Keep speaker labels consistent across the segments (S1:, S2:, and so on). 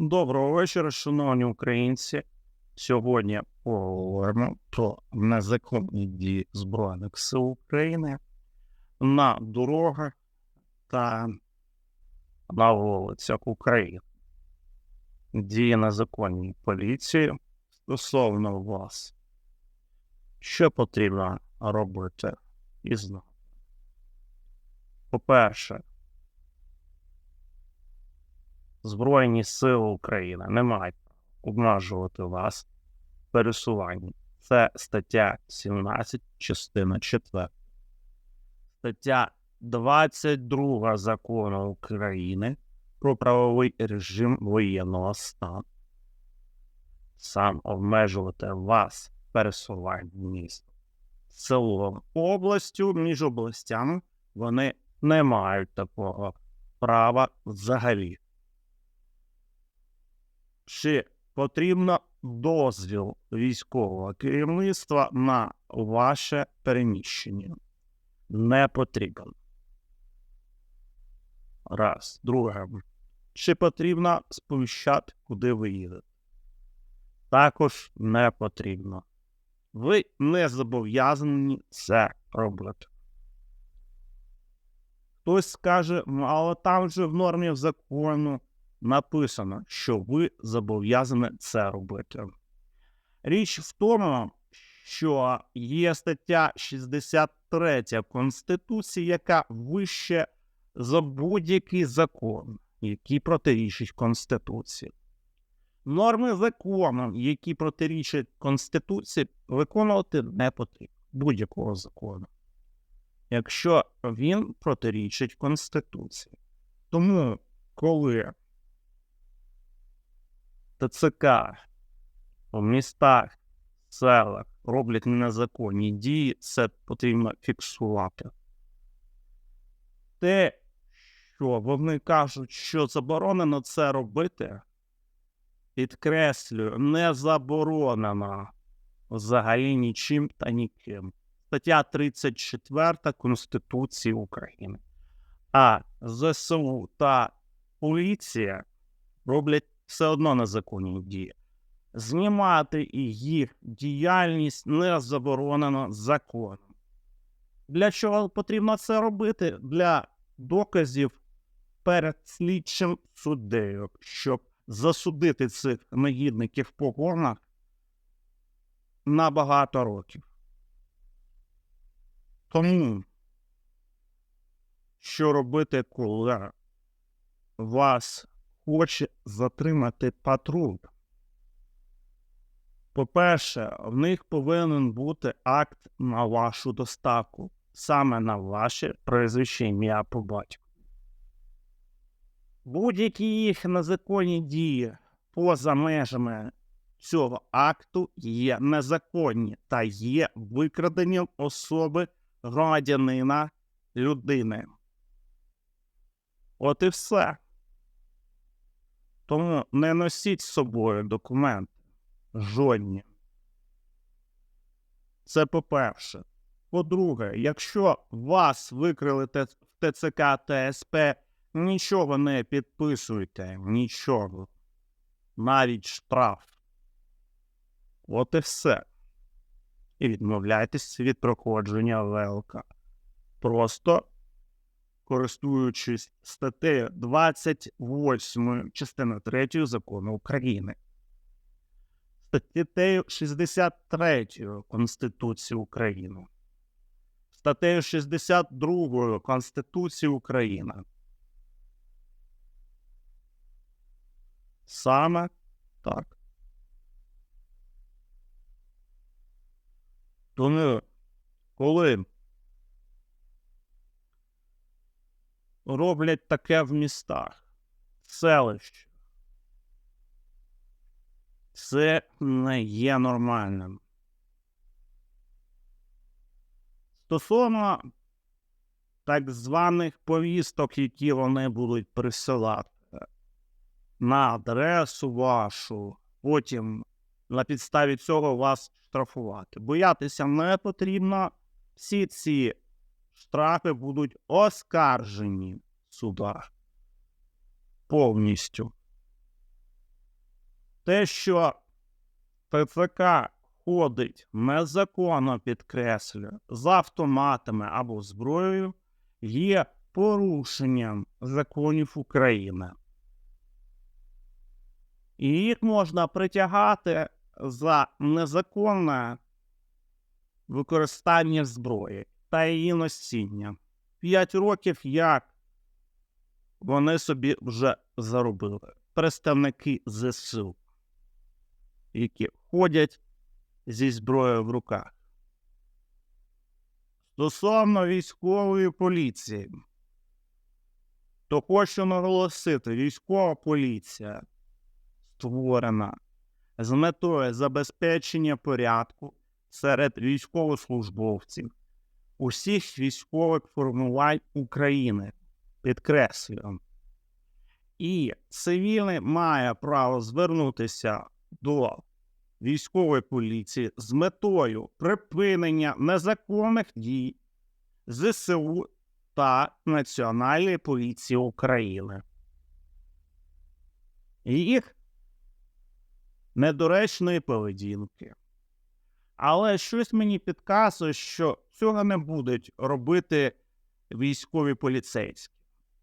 S1: Доброго вечора, шановні українці. Сьогодні поговоримо про незаконні дії Збройних сил України на дорогах та на вулицях України. Дії незаконної поліції стосовно вас. Що потрібно робити і знати? По-перше, Збройні Сили України не мають обмежувати вас в пересуванні. Це стаття 17, частина 4. Стаття 22 закону України про правовий режим воєнного стану. Сам обмежувати вас в пересуванні міста. Областю між областями вони не мають такого права взагалі чи потрібно дозвіл військового керівництва на ваше переміщення? Не потрібен. Раз. Друге. Чи потрібно сповіщати, куди ви їдете? Також не потрібно. Ви не зобов'язані це робити. Хтось скаже, «Ну, але там же в нормі закону написано, що ви зобов'язані це робити. Річ в тому, що є стаття 63 Конституції, яка вище за будь-який закон, який протирічить Конституції. Норми закону, які протирічать Конституції, виконувати не потрібно будь-якого закону, якщо він протирічить Конституції. Тому, коли ТЦК у містах, селах роблять незаконні дії, це потрібно фіксувати. Те, що вони кажуть, що заборонено це робити, підкреслюю, не заборонено взагалі нічим та ніким. Стаття 34 Конституції України. А ЗСУ та поліція роблять все одно незаконні дії. Знімати їх діяльність не заборонено законом. Для чого потрібно це робити? Для доказів перед слідчим суддею, щоб засудити цих негідників по горнах на багато років. Тому, що робити, коли вас хоче затримати патруль. По-перше, в них повинен бути акт на вашу доставку, саме на ваше прізвище ім'я по батьку. Будь-які їх незаконні дії поза межами цього акту є незаконні та є викраденням особи громадянина людини. От і все. Тому не носіть з собою документи жодні. Це по-перше. По-друге, якщо вас викрили в ТЦК ТСП, нічого не підписуйте, нічого. Навіть штраф. От і все. І відмовляйтесь від проходження ВЛК. Просто користуючись статтею 28 частини 3 закону України, статтею 63 Конституції України, статтею 62 Конституції України. Саме так. Тому, коли роблять таке в містах, селищах. Це не є нормальним. Стосовно так званих повісток, які вони будуть присилати на адресу вашу, потім на підставі цього вас штрафувати. Боятися не потрібно. Всі ці штрафи будуть оскаржені в судах повністю. Те, що ТЦК ходить незаконно підкреслюю, з автоматами або зброєю, є порушенням законів України. І їх можна притягати за незаконне використання зброї та її носіння. П'ять років як вони собі вже заробили. Представники ЗСУ, які ходять зі зброєю в руках. Стосовно військової поліції, то хочу наголосити, військова поліція створена з метою забезпечення порядку серед військовослужбовців усіх військових формувань України. Підкреслюю. І цивільний має право звернутися до військової поліції з метою припинення незаконних дій ЗСУ та Національної поліції України. Їх недоречної поведінки. Але щось мені підказує, що цього не будуть робити військові поліцейські,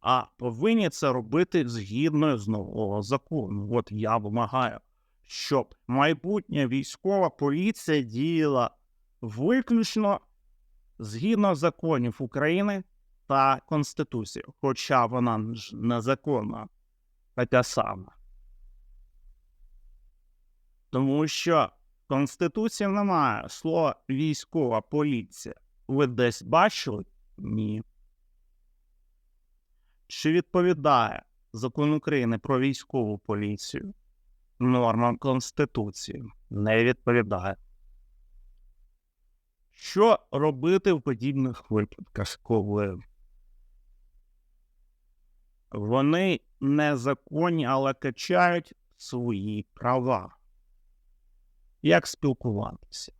S1: а повинні це робити згідно з нового закону. От я вимагаю, щоб майбутня військова поліція діяла виключно згідно законів України та Конституції, хоча вона ж незаконна така сама. Тому що Конституції немає слова військова поліція. Ви десь бачили? Ні. Чи відповідає закон України про військову поліцію нормам Конституції? Не відповідає. Що робити в подібних випадках, коли вони незаконні, але качають свої права? Як спілкуватися?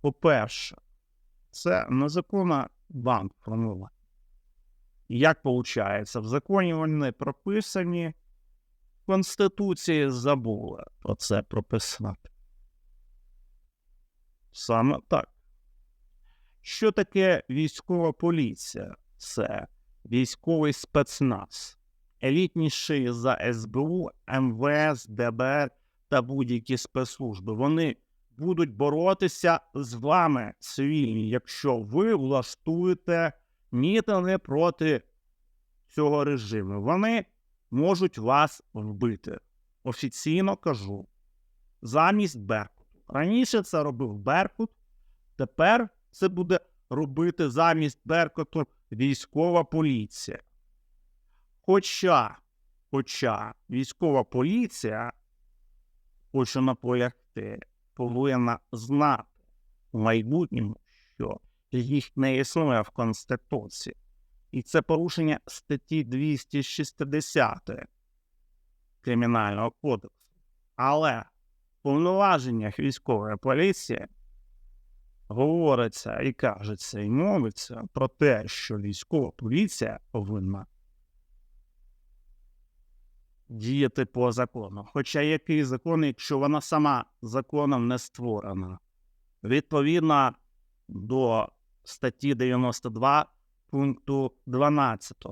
S1: По-перше, це незаконна банк формування. Як виходить, в законі вони прописані, в Конституції забули про це прописати. Саме так. Що таке військова поліція? Це військовий спецназ, елітніший за СБУ, МВС, ДБР та будь-які спецслужби. Вони будуть боротися з вами, цивільні, якщо ви влаштуєте мітинги проти цього режиму. Вони можуть вас вбити. Офіційно кажу. Замість Беркуту. Раніше це робив Беркут, тепер це буде робити замість Беркуту військова поліція. Хоча, хоча військова поліція, хочу наполягти, повинна знати в майбутньому, що їх не існує в Конституції. І це порушення статті 260 Кримінального кодексу. Але в повноваженнях військової поліції говориться і кажеться, і мовиться про те, що військова поліція повинна діяти по закону. Хоча який закон, якщо вона сама законом не створена, відповідно до статті 92 пункту 12.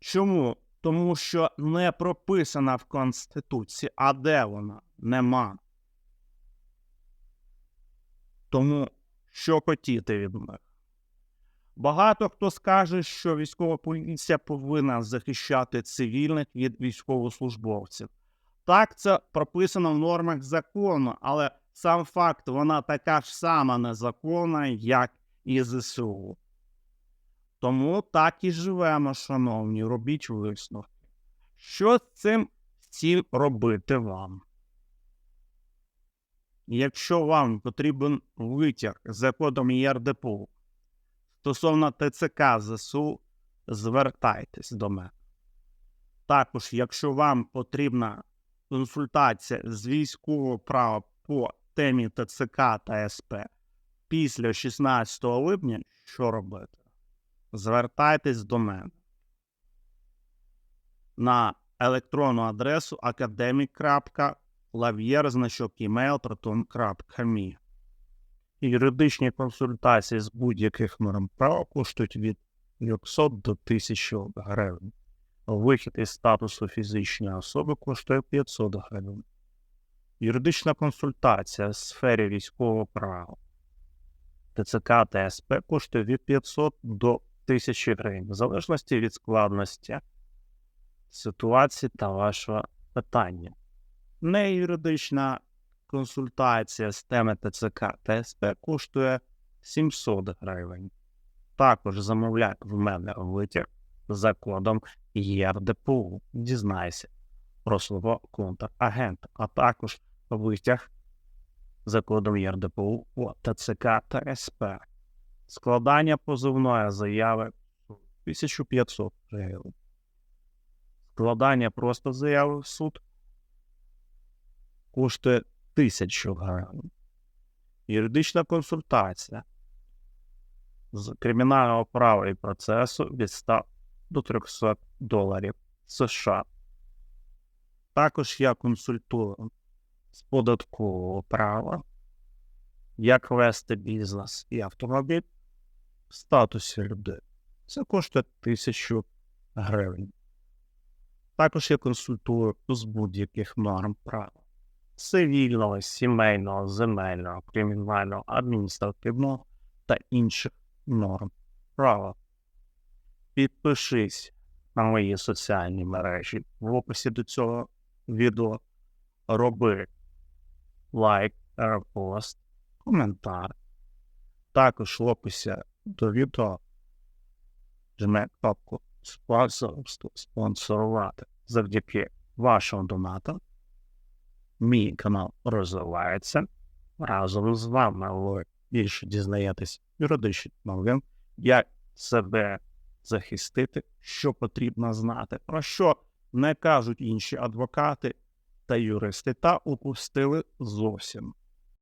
S1: Чому? Тому що не прописана в Конституції, а де вона? Нема. Тому що хотіти від них? Багато хто скаже, що військова поліція повинна захищати цивільних від військовослужбовців. Так, це прописано в нормах закону, але сам факт вона така ж сама незаконна, як і ЗСУ. Тому так і живемо, шановні, робіть висновки. Що з цим всім робити вам? Якщо вам потрібен витяг за кодом ЄРДПУ стосовно ТЦК ЗСУ, звертайтесь до мене. Також, якщо вам потрібна консультація з військового права по темі ТЦК та СП після 16 липня, що робити? Звертайтесь до мене на електронну адресу academic.lavyer, значок email, proton.me. Юридичні консультації з будь-яких норм права коштують від 200 до 1000 гривень. Вихід із статусу фізичної особи коштує 500 гривень. Юридична консультація в сфері військового права ТЦК та СП коштує від 500 до 1000 гривень, в залежності від складності ситуації та вашого питання. Неюридична консультація з теми ТЦК та СП коштує 700 гривень. Також замовляй в мене витяг за кодом ЄРДПУ. Дізнайся про свого контрагента, а також витяг за кодом ЄРДПУ у ТЦК та СП. Складання позовної заяви 1500 гривень. Складання просто заяви в суд коштує 1000 гривень. Юридична консультація з кримінального права і процесу від 100 до 300 доларів США. Також я консультую з податкового права, як вести бізнес і автомобіль в статусі людини. Це коштує 1000 гривень. Також я консультую з будь-яких норм права цивільного, сімейного, земельного, кримінального, адміністративного та інших норм права. Підпишись на мої соціальні мережі в описі до цього відео. Роби лайк, репост, коментар. Також в описі до відео жми кнопку спонсорувати завдяки вашим донатам. Мій канал розвивається. Разом з вами ви більше дізнаєтесь юридичні новин, як себе захистити, що потрібно знати, про що не кажуть інші адвокати та юристи, та упустили зовсім